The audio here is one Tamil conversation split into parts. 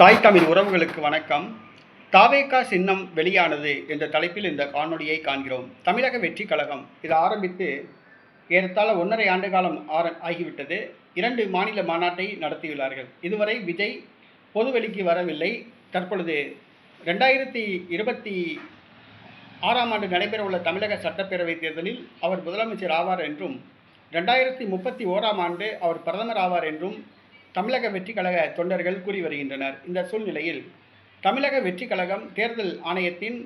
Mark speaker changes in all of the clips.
Speaker 1: தாய் தமிழ் உறவுகளுக்கு வணக்கம். தாவேகா சின்னம் வெளியானது என்ற தலைப்பில் இந்த காணொலியை காண்கிறோம். தமிழக வெற்றி கழகம் இது ஆரம்பித்து ஏறத்தாழ ஒன்றரை ஆண்டு காலம் ஆர ஆகிவிட்டது. இரண்டு மாநில மாநாட்டை நடத்தியுள்ளார்கள். இதுவரை விஜய் பொதுவெளிக்கு வரவில்லை. தற்பொழுது ரெண்டாயிரத்தி இருபத்தி ஆறாம் ஆண்டு நடைபெறவுள்ள தமிழக சட்டப்பேரவை தேர்தலில் அவர் முதலமைச்சர் ஆவார் என்றும் ரெண்டாயிரத்தி முப்பத்தி ஓராம் ஆண்டு அவர் பிரதமர் ஆவார் என்றும் தமிழக வெற்றி கழக தொண்டர்கள் கூறி வருகின்றனர். இந்த சூழ்நிலையில் தமிழக வெற்றி கழகம் தேர்தல் ஆணையத்தின்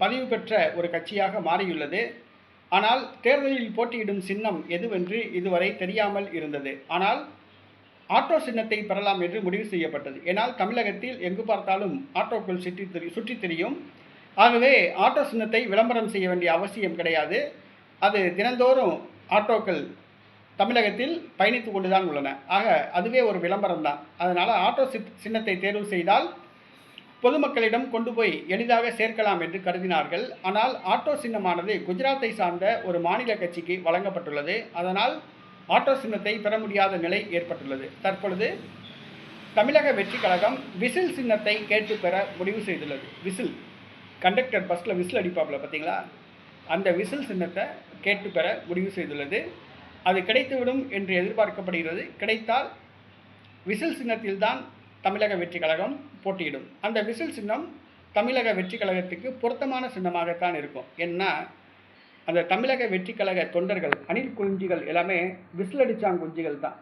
Speaker 1: பதிவு பெற்ற ஒரு கட்சியாக மாறியுள்ளது. ஆனால் தேர்தலில் போட்டியிடும் சின்னம் எதுவென்று இதுவரை தெரியாமல் இருந்தது. ஆனால் ஆட்டோ சின்னத்தை பெறலாம் என்று முடிவு செய்யப்பட்டது. ஏனால் தமிழகத்தில் எங்கு பார்த்தாலும் ஆட்டோக்கள் சுற்றி தெரி சுற்றி தெரியும். ஆகவே ஆட்டோ சின்னத்தை விளம்பரம் செய்ய வேண்டிய அவசியம் கிடையாது. அது தினந்தோறும் ஆட்டோக்கள் தமிழகத்தில் பயணித்து கொண்டு தான் உள்ளன. ஆக அதுவே ஒரு விளம்பரம் தான். அதனால் ஆட்டோ சித் சின்னத்தை தேர்வு செய்தால் பொதுமக்களிடம் கொண்டு போய் எளிதாக சேர்க்கலாம் என்று கருதினார்கள். ஆனால் ஆட்டோ சின்னமானது குஜராத்தை சார்ந்த ஒரு மாநில கட்சிக்கு வழங்கப்பட்டுள்ளது. அதனால் ஆட்டோ சின்னத்தை பெற முடியாத நிலை ஏற்பட்டுள்ளது. தற்பொழுது தமிழக வெற்றி கழகம் விசில் சின்னத்தை கேட்டு பெற முடிவு செய்துள்ளது. விசில் கண்டக்டர் பஸ்ஸில் விசில் அடிப்பாப்பில் பார்த்தீங்களா அந்த விசில் சின்னத்தை கேட்டு பெற முடிவு செய்துள்ளது. அது கிடைத்துவிடும் என்று எதிர்பார்க்கப்படுகிறது. கிடைத்தால் விசில் சின்னத்தில்தான் தமிழக வெற்றி கழகம் போட்டியிடும். அந்த விசில் சின்னம் தமிழக வெற்றி கழகத்துக்கு பொருத்தமான சின்னமாகத்தான் இருக்கும். ஏன்னா அந்த தமிழக வெற்றி கழக தொண்டர்கள் அணில் குஞ்சுகள் எல்லாமே விசில் அடித்தாங்க குஞ்சுகள் தான்